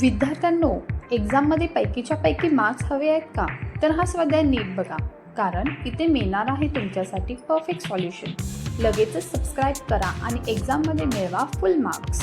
विद्यार्थ्यांनो एक्झाममध्ये पैकीच्या पैकी मार्क्स हवे आहेत का? तर हा स्वाध्याय नीट बघा कारण इथे मिळणार आहे तुमच्यासाठी परफेक्ट सॉल्युशन लगेचच सबस्क्राईब करा आणि एक्झाममध्ये मिळवा फुल मार्क्स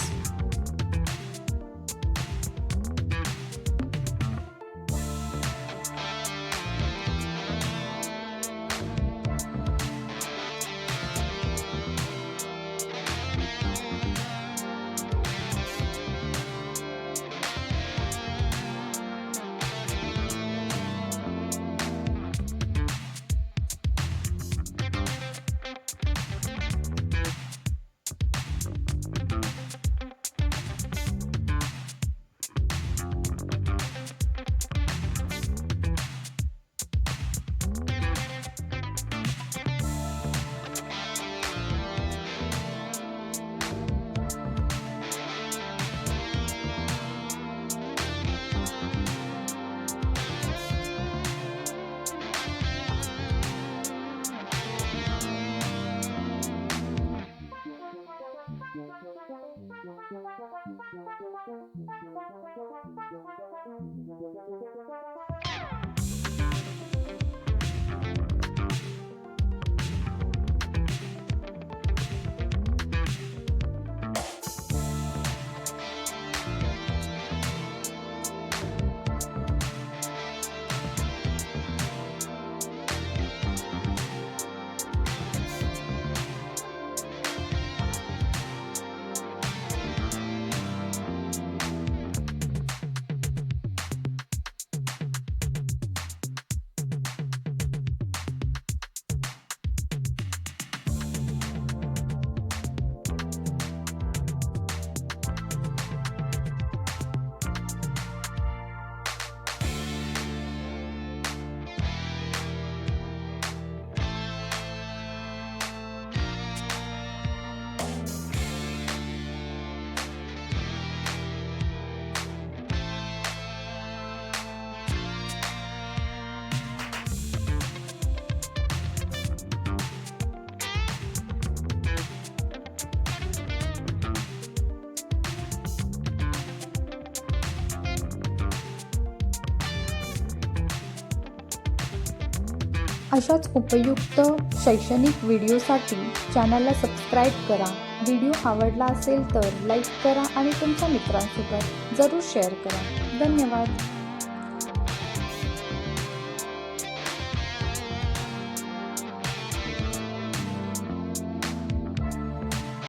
अशाच उपयुक्त शैक्षणिक व्हिडिओसाठी चॅनलला सबस्क्राईब करा. व्हिडिओ आवडला असेल तर लाईक करा आणि तुमच्या मित्रांसोबत जरूर शेअर करा. धन्यवाद.